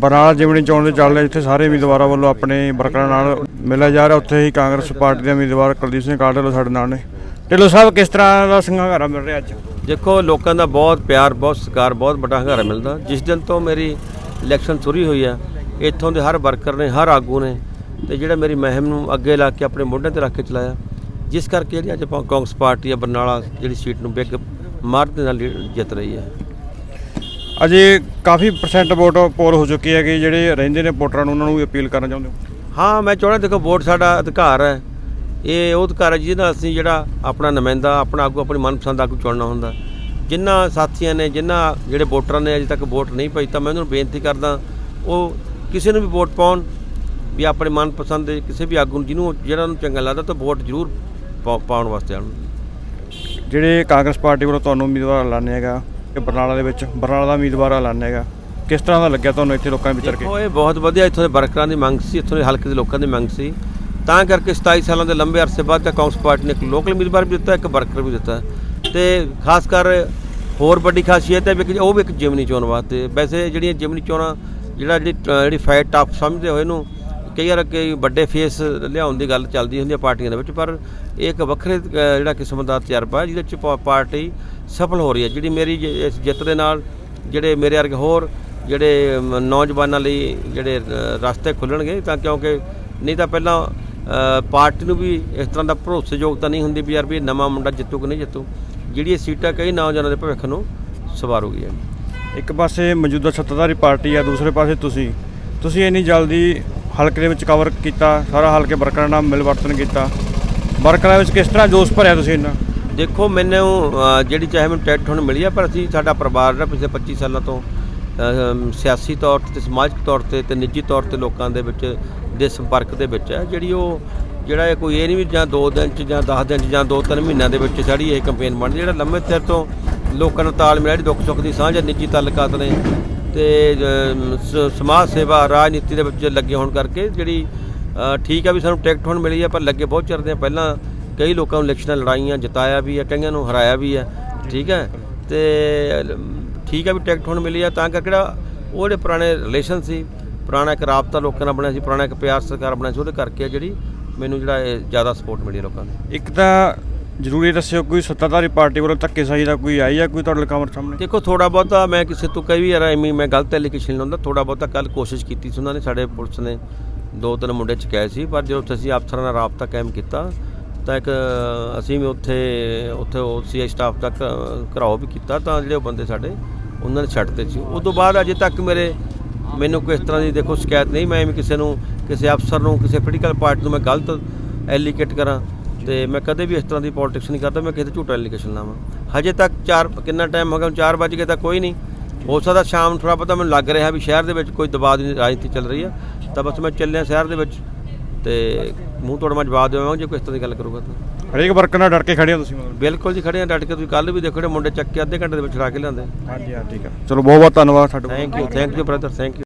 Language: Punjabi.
ਬਰਨਾਲਾ ਜਿਮਣੀ ਚੋਣ ਦੇ ਚੱਲ ਰਿਹਾ ਜਿੱਥੇ ਸਾਰੇ ਉਮੀਦਵਾਰਾਂ ਵੱਲੋਂ ਆਪਣੇ ਵਰਕਰਾਂ ਨਾਲ ਮਿਲਿਆ ਜਾ ਰਿਹਾ। ਉੱਥੇ ਹੀ ਕਾਂਗਰਸ ਪਾਰਟੀ ਦੇ ਉਮੀਦਵਾਰ ਕੁਲਦੀਪ ਸਿੰਘ ਕਾਂਡਲ ਸਾਡੇ ਨਾਲ ਨੇ। ਢਿੱਲੋਂ ਸਾਹਿਬ, ਕਿਸ ਤਰ੍ਹਾਂ ਦਾ ਸੰਘਾਰਾ ਮਿਲ ਰਿਹਾ ਅੱਜ? ਦੇਖੋ, ਲੋਕਾਂ ਦਾ ਬਹੁਤ ਪਿਆਰ, ਬਹੁਤ ਸਤਿਕਾਰ, ਬਹੁਤ ਵੱਡਾ ਹੰਗਾਰਾ ਮਿਲਦਾ। ਜਿਸ ਦਿਨ ਤੋਂ ਮੇਰੀ ਇਲੈਕਸ਼ਨ ਸ਼ੁਰੂ ਹੋਈ ਆ, ਇੱਥੋਂ ਦੇ ਹਰ ਵਰਕਰ ਨੇ, ਹਰ ਆਗੂ ਨੇ ਤੇ ਜਿਹੜਾ ਮੇਰੀ ਮਹਿਮ ਨੂੰ ਅੱਗੇ ਲਾ ਕੇ ਆਪਣੇ ਮੋਢਿਆਂ ਤੇ ਰੱਖ ਕੇ ਚਲਾਇਆ। ਜਿਸ ਕਰਕੇ ਜਿਹੜੀ ਅੱਜ ਆਪਾਂ ਕਾਂਗਰਸ ਪਾਰਟੀ ਆ, ਬਰਨਾਲਾ ਜਿਹੜੀ ਸੀਟ ਨੂੰ ਬਿਗ ਮਾਰਕ ਦੇ ਨਾਲ ਲੀਡ- ਜਿੱਤ ਰਹੀ ਹੈ। ਅਜੇ ਕਾਫੀ ਪਰਸੈਂਟ ਵੋਟ ਪੋਲ ਹੋ ਚੁੱਕੀ ਹੈ ਕਿ ਜਿਹੜੇ ਰਹਿੰਦੇ ਨੇ ਵੋਟਰਾਂ ਨੂੰ ਉਹਨਾਂ ਨੂੰ ਵੀ ਅਪੀਲ ਕਰਨਾ ਚਾਹੁੰਦੇ ਹੋ? ਹਾਂ ਮੈਂ ਚਾਹੁੰਦਾ ਦੇਖੋ ਵੋਟ ਸਾਡਾ ਅਧਿਕਾਰ ਹੈ। ਇਹ ਉਹ ਅਧਿਕਾਰ ਹੈ ਜਿਹਦੇ ਨਾਲ ਅਸੀਂ ਜਿਹੜਾ ਆਪਣਾ ਨੁਮਾਇੰਦਾ ਆਪਣਾ ਆਗੂ ਆਪਣੀ ਮਨਪਸੰਦ ਆਗੂ ਚੁਣਨਾ ਹੁੰਦਾ। ਜਿਨ੍ਹਾਂ ਸਾਥੀਆਂ ਨੇ ਜਿਨ੍ਹਾਂ ਜਿਹੜੇ ਵੋਟਰਾਂ ਨੇ ਅਜੇ ਤੱਕ ਵੋਟ ਨਹੀਂ ਪਾਈ ਤਾਂ ਮੈਂ ਉਹਨਾਂ ਨੂੰ ਬੇਨਤੀ ਕਰਦਾ ਉਹ ਕਿਸੇ ਨੂੰ ਵੀ ਵੋਟ ਪਾਉਣ ਵੀ ਆਪਣੇ ਮਨਪਸੰਦ ਦੇ ਕਿਸੇ ਵੀ ਆਗੂ ਨੂੰ ਜਿਹਨੂੰ ਜਿਹੜਾ ਨੂੰ ਚੰਗਾ ਲੱਗਦਾ ਤਾਂ ਵੋਟ ਜ਼ਰੂਰ ਪਾ- ਪਾਉਣ ਵਾਸਤੇ ਆਉਣ। ਜਿਹੜੇ ਕਾਂਗਰਸ ਪਾਰਟੀ ਵੱਲੋਂ ਤੁਹਾਨੂੰ ਉਮੀਦਵਾਰ ਐਲਾਨਿਆ ਹੈਗਾ ਬਰਨਾਲਾ ਦੇ ਵਿੱਚ, ਬਰਨਾਲਾ ਦਾ ਉਮੀਦਵਾਰ ਐਲਾਨਿਆ ਹੈਗਾ। ਕਿਸ ਤਰ੍ਹਾਂ ਦਾ ਲੱਗਿਆ ਤੁਹਾਨੂੰ ਇੱਥੇ ਲੋਕਾਂ ਵਿੱਚ ਵਿਚਰ ਕੇ? ਦੇਖੋ, ਇਹ ਬਹੁਤ ਵਧੀਆ, ਇੱਥੋਂ ਦੇ ਵਰਕਰਾਂ ਦੀ ਮੰਗ ਸੀ, ਇੱਥੋਂ ਦੇ ਹਲਕੇ ਦੇ ਲੋਕਾਂ ਦੀ ਮੰਗ ਸੀ। ਤਾਂ ਕਰਕੇ 27 ਸਾਲਾਂ ਦੇ ਲੰਬੇ ਅਰਸੇ ਬਾਅਦ ਤਾਂ ਕਾਂਗਰਸ ਪਾਰਟੀ ਨੇ ਇੱਕ ਲੋਕਲ ਉਮੀਦਵਾਰ ਵੀ ਦਿੱਤਾ, ਇੱਕ ਵਰਕਰ ਵੀ ਦਿੱਤਾ। ਤੇ ਖਾਸ ਕਰ ਹੋਰ ਵੱਡੀ ਖਾਸੀਅਤ ਹੈ ਵੀ ਕਿ ਉਹ ਵੀ ਇੱਕ ਜਿਮਨੀ ਚੋਣ ਵਾਸਤੇ। ਵੈਸੇ ਜਿਹੜੀਆਂ ਜਿਮਨੀ ਚੋਣਾਂ, ਜਿਹੜਾ ਜਿਹੜੀ ਜਿਹੜੀ ਫਾਈਟ ਟਫ ਸਮਝਦੇ ਹੋਏ ਨੂੰ ਕਈ ਵਾਰ ਕਈ ਵੱਡੇ ਫੇਸ ਲਿਆਉਣ ਦੀ ਗੱਲ ਚੱਲਦੀ ਹੁੰਦੀ ਹੈ ਪਾਰਟੀਆਂ ਦੇ ਵਿੱਚ, ਪਰ ਇਹ ਇੱਕ ਵੱਖਰੇ ਜਿਹੜਾ ਕਿਸਮ ਦਾ ਤਜਰਬਾ ਜਿਹਦੇ ਵਿੱਚ ਪਾ- ਪਾਰਟੀ ਸਫਲ ਹੋ ਰਹੀ ਹੈ। ਜਿਹੜੀ ਮੇਰੀ ਜ- ਇਸ ਜਿੱਤ ਦੇ ਨਾਲ ਜਿਹੜੇ ਮੇਰੇ ਵਰਗੇ ਹੋਰ ਜਿਹੜੇ ਨੌਜਵਾਨਾਂ ਲਈ ਜਿਹੜੇ ਰਸਤੇ ਖੁੱਲਣਗੇ ਤਾਂ ਕਿਉਂਕਿ ਨਹੀਂ ਤਾਂ ਪਹਿਲਾਂ ਪਾਰਟੀ ਨੂੰ ਵੀ ਇਸ ਤਰ੍ਹਾਂ ਦਾ ਭਰੋਸੇਯੋਗਤਾ ਨਹੀਂ ਹੁੰਦੀ ਵੀ ਯਾਰ ਵੀ ਇਹ ਨਵਾਂ ਮੁੰਡਾ ਜਿੱਤੂ ਕਿ ਨਹੀਂ ਜਿੱਤੂ। ਜਿਹੜੀ ਇਹ ਸੀਟਾਂ ਕਈ ਨੌਜਵਾਨਾਂ ਦੇ ਭਵਿੱਖ ਨੂੰ ਸਵਾਰੂਗੀ ਇੱਕ ਪਾਸੇ ਮੌਜੂਦਾ ਸੱਤਾਧਾਰੀ ਪਾਰਟੀ ਆ, ਦੂਸਰੇ ਪਾਸੇ ਤੁਸੀਂ। ਤੁਸੀਂ ਇੰਨੀ ਜਲਦੀ ਹਲਕੇ ਦੇ ਵਿੱਚ ਕਵਰ ਕੀਤਾ, ਸਾਰਾ ਹਲਕੇ ਵਰਕਰਾਂ ਨਾਲ ਮਿਲਵਰਤਨ ਕੀਤਾ। ਵਰਕਰਾਂ ਵਿੱਚ ਕਿਸ ਤਰ੍ਹਾਂ ਜੋਸ਼ ਭਰਿਆ ਤੁਸੀਂ ਇੰਨਾ? ਦੇਖੋ ਮੈਨੂੰ ਜਿਹੜੀ ਚਾਹੇ ਮੈਨੂੰ ਟਿਕਟ ਹੁਣ ਮਿਲੀ ਆ ਪਰ ਅਸੀਂ ਸਾਡਾ ਪਰਿਵਾਰ ਜਿਹੜਾ ਪਿਛਲੇ 25 ਸਾਲਾਂ ਤੋਂ ਸਿਆਸੀ ਤੌਰ ਤੇ ਸਮਾਜਿਕ ਤੌਰ ਤੇ ਤੇ ਨਿੱਜੀ ਤੌਰ ਤੇ ਲੋਕਾਂ ਦੇ ਵਿੱਚ ਦੇ ਸੰਪਰਕ ਦੇ ਵਿੱਚ ਹੈ ਜਿਹੜੀ ਉਹ ਜਿਹੜਾ ਇਹ ਕੋਈ ਇਹ ਨਹੀਂ ਵੀ ਜਾਂ 2 ਦਿਨ ਚ ਜਾਂ 10 ਦਿਨ ਚ ਜਾਂ 2-3 ਮਹੀਨਿਆਂ ਦੇ ਵਿੱਚ ਸਾਡੀ ਇਹ ਕੈਂਪੇਨ ਬਣਦੀ ਜਿਹੜਾ ਲੰਮੇ ਸਿਰ ਤੋਂ ਲੋਕਾਂ ਨੂੰ ਤਾਲਮੇਲ ਜਿਹੜੀ ਦੁੱਖ ਸੁੱਖ ਦੀ ਸਾਂਝ ਹੈ, ਨਿੱਜੀ ਤਾਲੁਕਾਤ ਨੇ ਤੇ ਸਮਾਜ ਸੇਵਾ ਰਾਜਨੀਤੀ ਦੇ ਵਿੱਚ ਲੱਗੇ ਹੋਣ ਕਰਕੇ ਜਿਹੜੀ ਠੀਕ ਆ ਵੀ ਸਾਨੂੰ ਟਿਕਟ ਹੁਣ ਮਿਲੀ ਹੈ ਪਰ ਲੱਗੇ ਬਹੁਤ ਚਿਰ ਦੇ ਪਹਿਲਾਂ ਕਈ ਲੋਕਾਂ ਨੂੰ ਇਲੈਕਸ਼ਨਾਂ ਲੜਾਈਆਂ ਜਿਤਾਇਆ ਵੀ ਹੈ ਕਈਆਂ ਨੂੰ ਹਰਾਇਆ ਵੀ ਹੈ ਠੀਕ ਹੈ? ਤੇ ਠੀਕ ਹੈ ਵੀ ਟਿਕਟ ਹੁਣ ਮਿਲੀ ਹੈ ਤਾਂ ਕਰਕੇ ਜਿਹੜਾ ਉਹ ਜਿਹੜੇ ਪੁਰਾਣੇ ਰਿਲੇਸ਼ਨ ਸੀ ਪੁਰਾਣਾ ਇੱਕ ਰਾਬਤਾ ਲੋਕਾਂ ਨਾਲ ਬਣਿਆ ਸੀ ਪੁਰਾਣਾ ਇੱਕ ਪਿਆਰ ਸਰਕਾਰ ਬਣਿਆ ਸੀ ਉਹਦੇ ਕਰਕੇ ਆ ਜਿਹੜੀ ਮੈਨੂੰ ਜਿਹੜਾ ਇਹ ਜ਼ਿਆਦਾ ਸਪੋਰਟ ਮਿਲੀ ਲੋਕਾਂ ਦੀ ਇੱਕ ਤਾਂ ਜ਼ਰੂਰੀ ਦੱਸਿਓ ਕੋਈ ਸੱਤਾਧਾਰੀ ਪਾਰਟੀ ਵੱਲੋਂ ਧੱਕੇਸ਼ਾਹੀ ਦਾ ਕੋਈ ਆਈ ਆ ਕੋਈ ਤੁਹਾਡੇ ਕਮਰ ਸਾਹਮਣੇ? ਦੇਖੋ ਥੋੜਾ ਬਹੁਤਾ ਮੈਂ ਕਿਸੇ ਤੋਂ ਕਈ ਵੀ ਯਾਰ ਐਵੇਂ ਮੈਂ ਗਲਤ ਐਲੀਗੇਸ਼ਨ ਲਾਉਂਦਾ ਥੋੜਾ ਬਹੁਤਾ ਕੱਲ ਕੋਸ਼ਿਸ਼ ਕੀਤੀ ਸੀ ਉਹਨਾਂ ਨੇ ਸਾਡੇ ਪੁਲਿਸ ਨੇ ਦੋ ਤਿੰਨ ਮੁੰਡੇ ਚੁਕਾਏ ਸੀ ਪਰ ਜਦੋਂ ਅਸੀਂ ਅਫਸਰਾਂ ਨਾਲ ਰਾਬਤਾ ਕਾਇਮ ਕੀਤਾ ਤਾਂ ਇੱਕ ਅਸੀਂ ਵੀ ਉੱਥੇ ਉੱਥੇ ਸੀਆਈ ਸਟਾਫ ਤੱਕ ਘਰਾਓ ਵੀ ਕੀਤਾ, ਤਾਂ ਜਿਹੜੇ ਉਹ ਬੰਦੇ ਸਾਡੇ, ਉਹਨਾਂ ਨੇ ਛੱਡ ਦਿੱਤੇ ਸੀ। ਉਸ ਤੋਂ ਬਾਅਦ ਅਜੇ ਤੱਕ ਮੇਰੇ, ਮੈਨੂੰ ਕੋਈ ਇਸ ਤਰ੍ਹਾਂ ਦੀ ਦੇਖੋ ਸ਼ਿਕਾਇਤ ਨਹੀਂ, ਮੈਂ ਵੀ ਕਿਸੇ ਨੂੰ, ਕਿਸੇ ਅਫਸਰ ਨੂੰ, ਕਿਸੇ ਪੋਲੀਟੀਕਲ ਪਾਰਟੀ ਨੂੰ ਮੈਂ ਗਲਤ ਐਲੀਕੇਟ ਕਰਾਂ ਤੇ ਮੈਂ ਕਦੇ ਵੀ ਇਸ ਤਰ੍ਹਾਂ ਦੀ ਪੋਲਿਟਿਕਸ ਨਹੀਂ ਕਰਦਾ, ਮੈਂ ਕਿਸੇ ਤੇ ਝੂਠਾ ਐਲੀਗੇਸ਼ਨ ਲਾਵਾਂ। ਹਜੇ ਤੱਕ ਚਾਰ, ਕਿੰਨਾ ਟਾਈਮ ਹੋ ਗਿਆ 4 ਵਜੇ ਗਏ ਤਾਂ ਕੋਈ ਨਹੀਂ। ਹੋ ਸਕਦਾ ਸ਼ਾਮ ਨੂੰ ਥੋੜਾ ਪਤਾ ਮੈਨੂੰ ਲੱਗ ਰਿਹਾ ਵੀ ਸ਼ਹਿਰ ਦੇ ਵਿੱਚ ਕੋਈ ਦਬਾਅ ਦੀ ਰਾਜਨੀਤੀ ਚੱਲ ਰਹੀ ਆ, ਤਾਂ ਬਸ ਮੈਂ ਚੱਲਿਆ ਸ਼ਹਿਰ ਦੇ ਵਿੱਚ। ਤੇ ਮੂੰਹ ਤੋੜ ਮੈਂ ਜਵਾਬ ਦੇਵਾਂਗਾ ਜੇ ਕੋਈ ਇਸ ਤਰ੍ਹਾਂ ਦੀ ਗੱਲ ਕਰੂਗਾ ਤਾਂ। ਹਰੇਕ ਵਰਕਰ ਨਾਲ ਡਟ ਕੇ ਖੜੇ ਹੋ ਤੁਸੀਂ ਮਤਲਬ? ਬਿਲਕੁਲ ਜੀ ਖੜੇ ਆ ਡਟ ਕੇ ਤੁਸੀਂ ਕੱਲ ਵੀ ਦੇਖੋ ਜਿਹੜੇ ਮੁੰਡੇ ਚੱਕ ਕੇ ਅੱਧੇ ਘੰਟੇ ਦੇ ਵਿੱਚ ਛੜਾ ਕੇ ਲਿਆਂਦੇ ਹਾਂਜੀ ਹਾਂ ਠੀਕ ਆ। ਚਲੋ ਬਹੁਤ ਬਹੁਤ ਧੰਨਵਾਦ ਤੁਹਾਡਾ। Thank you thank you brother thank you